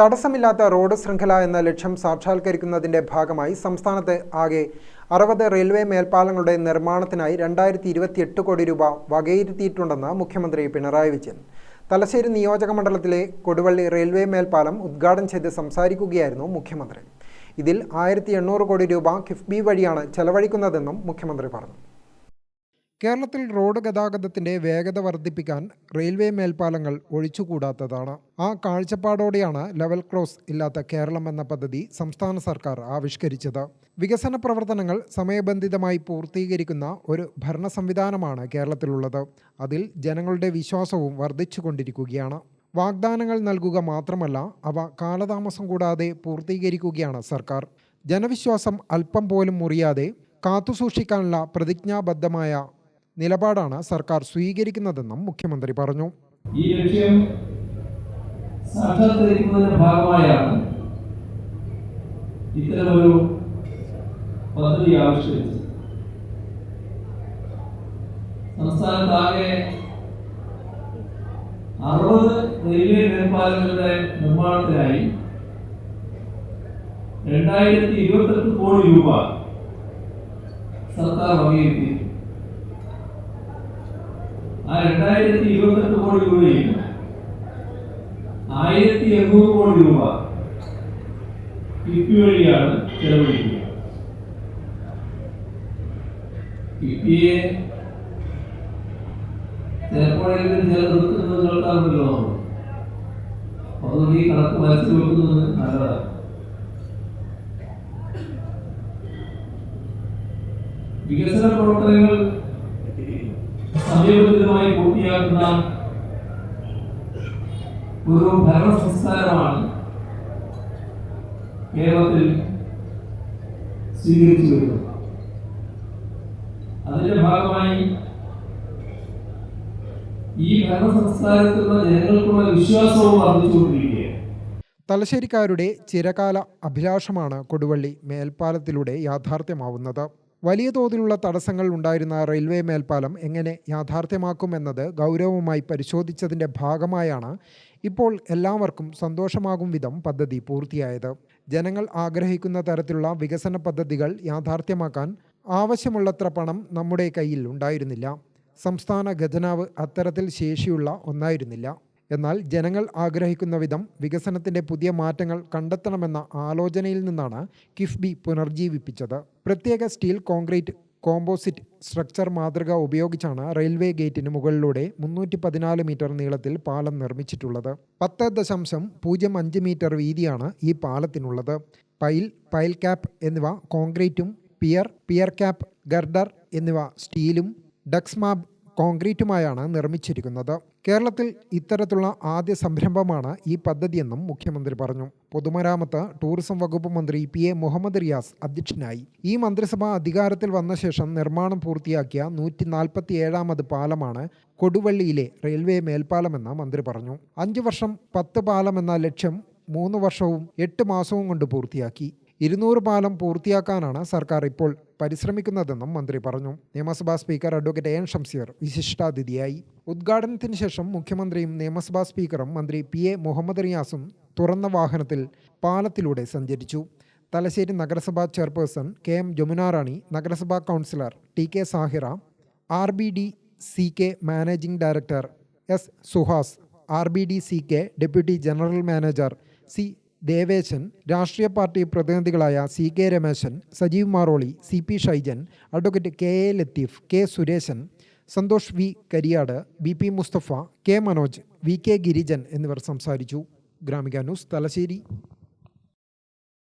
തടസ്സമില്ലാത്ത റോഡ് ശൃംഖല എന്ന ലക്ഷ്യം സാക്ഷാത്കരിക്കുന്നതിന്റെ ഭാഗമായി സംസ്ഥാനത്ത് ആകെ അറുപത് റെയിൽവേ മേൽപ്പാലങ്ങളുടെ നിർമ്മാണത്തിനായി രണ്ടായിരത്തി ഇരുപത്തിയെട്ട് കോടി രൂപ വകയിരുത്തിയിട്ടുണ്ടെന്ന് മുഖ്യമന്ത്രി പിണറായി വിജയൻ. തലശ്ശേരി നിയോജക മണ്ഡലത്തിലെ കൊടുവള്ളി റെയിൽവേ മേൽപ്പാലം ഉദ്ഘാടനം ചെയ്ത് സംസാരിക്കുകയായിരുന്നു മുഖ്യമന്ത്രി. ഇതിൽ ആയിരത്തി കോടി രൂപ കിഫ്ബി വഴിയാണ് ചെലവഴിക്കുന്നതെന്നും മുഖ്യമന്ത്രി പറഞ്ഞു. കേരളത്തിൽ റോഡ് ഗതാഗതത്തിന്റെ വേഗത വർദ്ധിപ്പിക്കാൻ റെയിൽവേ മേൽപ്പാലങ്ങൾ ഒഴിച്ചുകൂടാത്തതാണ്. ആ കാഴ്ചപ്പാടോടെയാണ് ലെവൽ ക്രോസ് ഇല്ലാത്ത കേരളം എന്ന പദ്ധതി സംസ്ഥാന സർക്കാർ ആവിഷ്കരിച്ചത്. വികസന പ്രവർത്തനങ്ങൾ സമയബന്ധിതമായി പൂർത്തീകരിക്കുന്ന ഒരു ഭരണ സംവിധാനമാണ് കേരളത്തിലുള്ളത്. അതിൽ ജനങ്ങളുടെ വിശ്വാസവും വർദ്ധിച്ചുകൊണ്ടിരിക്കുകയാണ്. വാഗ്ദാനങ്ങൾ നൽകുക മാത്രമല്ല അവ കാലതാമസം കൂടാതെ പൂർത്തീകരിക്കുകയാണ് സർക്കാർ. ജനവിശ്വാസം അല്പം പോലും മുറിയാതെ കാത്തുസൂക്ഷിക്കാനുള്ള പ്രതിജ്ഞാബദ്ധമായ നിലപാടാണ് സർക്കാർ സ്വീകരിക്കുന്നതെന്നും മുഖ്യമന്ത്രി പറഞ്ഞു. ഈ ലക്ഷ്യം സാക്ഷാത്കരിക്കുന്നതിന്റെ ഭാഗമായാണ് ഇത്തരമൊരു പദ്ധതി ആവിഷ്കരിച്ചത്. സംസ്ഥാനത്താകെ അറുപത് റെയിൽവേ മേൽപ്പാലങ്ങളുടെ നിർമ്മാണത്തിനായി രണ്ടായിരത്തി ഇരുപത്തെട്ട് കോടി രൂപ സർക്കാർ വകയിരുത്തി ആ രണ്ടായിരത്തി ഇരുപത്തെട്ട് കോടി രൂപയിൽ ആയിരത്തി എണ്ണൂറ് കോടി രൂപ കിഫ്ബി വഴിയാണ് ചെലവഴിക്കുക കിഫ്ബിയെ ചിലപ്പോഴെങ്കിലും ചില നിർത്തുന്നത് കേൾക്കാറുണ്ടല്ലോ അതുകൊണ്ട് ഈ കണക്ക് മനസ്സിൽ വെക്കുന്നത് നല്ലതാണ്. വികസന പ്രവർത്തനങ്ങൾ സമയബന്ധിതമായി പൂർത്തിയാക്കുന്ന ഒരു ഭരണ സംസ്കാരമാണ് കേരളത്തിൽ സ്വീകരിച്ചു വരുന്നത്. അതിന്റെ ഭാഗമായി ഈ ഭരണ ജനങ്ങൾക്കുള്ള വിശ്വാസവും വർദ്ധിച്ചുകൊണ്ടിരിക്കുകയാണ്. തലശ്ശേരിക്കാരുടെ ചിരകാല അഭിലാഷമാണ് കൊടുവള്ളി മേൽപ്പാലത്തിലൂടെ യാഥാർത്ഥ്യമാവുന്നത്. വലിയ തോതിലുള്ള തടസ്സങ്ങൾ ഉണ്ടായിരുന്ന റെയിൽവേ മേൽപ്പാലം എങ്ങനെ യാഥാർത്ഥ്യമാക്കുമെന്നത് ഗൗരവമായി പരിശോധിച്ചതിന്റെ ഭാഗമായാണ് ഇപ്പോൾ എല്ലാവർക്കും സന്തോഷമാകും വിധം പദ്ധതി പൂർത്തിയായത്. ജനങ്ങൾ ആഗ്രഹിക്കുന്ന തരത്തിലുള്ള വികസന പദ്ധതികൾ യാഥാർത്ഥ്യമാക്കാൻ ആവശ്യമുള്ളത്ര പണം നമ്മുടെ കയ്യിൽ ഉണ്ടായിരുന്നില്ല. സംസ്ഥാന ഖജനാവ് അത്തരത്തിൽ ശേഷിയുള്ള ഒന്നായിരുന്നില്ല. എന്നാൽ ജനങ്ങൾ ആഗ്രഹിക്കുന്ന വിധം വികസനത്തിന്റെ പുതിയ മാറ്റങ്ങൾ കണ്ടെത്തണമെന്ന ആലോചനയിൽ നിന്നാണ് കിഫ്ബി പുനർജീവിപ്പിച്ചത്. പ്രത്യേക സ്റ്റീൽ കോൺക്രീറ്റ് കോമ്പോസിറ്റ് സ്ട്രക്ചർ മാതൃക ഉപയോഗിച്ചാണ് റെയിൽവേ ഗേറ്റിന് മുകളിലൂടെ മുന്നൂറ്റി പതിനാല് മീറ്റർ നീളത്തിൽ പാലം നിർമ്മിച്ചിട്ടുള്ളത്. പത്ത് ദശാംശം പൂജ്യം അഞ്ച് മീറ്റർ വീതിയാണ് ഈ പാലത്തിനുള്ളത്. പൈൽ പൈൽ ക്യാപ്പ് എന്നിവ കോൺക്രീറ്റും പിയർ പിയർ ക്യാപ്പ് ഗർഡർ എന്നിവ സ്റ്റീലും ഡക്സ്മാബ് കോൺക്രീറ്റുമായാണ് നിർമ്മിച്ചിരിക്കുന്നത്. കേരളത്തിൽ ഇത്തരത്തിലുള്ള ആദ്യ സംരംഭമാണ് ഈ പദ്ധതിയെന്നും മുഖ്യമന്ത്രി പറഞ്ഞു. പൊതുമരാമത്ത് ടൂറിസം വകുപ്പ് മന്ത്രി പി എ മുഹമ്മദ് റിയാസ് അധ്യക്ഷനായി. ഈ മന്ത്രിസഭ അധികാരത്തിൽ വന്ന ശേഷം നിർമ്മാണം പൂർത്തിയാക്കിയ നൂറ്റി നാൽപ്പത്തി ഏഴാമത് പാലമാണ് കൊടുവള്ളിയിലെ റെയിൽവേ മേൽപ്പാലമെന്ന് മന്ത്രി പറഞ്ഞു. അഞ്ചു വർഷം പത്ത് പാലം എന്ന ലക്ഷ്യം മൂന്ന് വർഷവും എട്ട് മാസവും കൊണ്ട് പൂർത്തിയാക്കി. ഇരുന്നൂറ് പാലം പൂർത്തിയാക്കാനാണ് സർക്കാർ ഇപ്പോൾ പരിശ്രമിക്കുന്നതെന്നും മന്ത്രി പറഞ്ഞു. നിയമസഭാ സ്പീക്കർ അഡ്വക്കേറ്റ് എൻ ഷംസീർ വിശിഷ്ടാതിഥിയായി. ഉദ്ഘാടനത്തിന് ശേഷം മുഖ്യമന്ത്രിയും നിയമസഭാ സ്പീക്കറും മന്ത്രി പി എ മുഹമ്മദ് റിയാസും തുറന്ന വാഹനത്തിൽ പാലത്തിലൂടെ സഞ്ചരിച്ചു. തലശ്ശേരി നഗരസഭാ ചെയർപേഴ്സൺ കെ എം ജമുനാറാണി നഗരസഭാ councillor T K Sahira R B D C K managing director S Suhas R B D C K deputy general manager C Deveshan രാഷ്ട്രീയ party പ്രതിനിധികളായ C K Rameshan Sajeev Maroli C P Shaijan advocate K A Latheef K Sureshan Santhosh V Kariyad B P Musthafa K Manoj V K Girijan എന്നിവർ സംസാരിച്ചു. Gramika news Thalassery.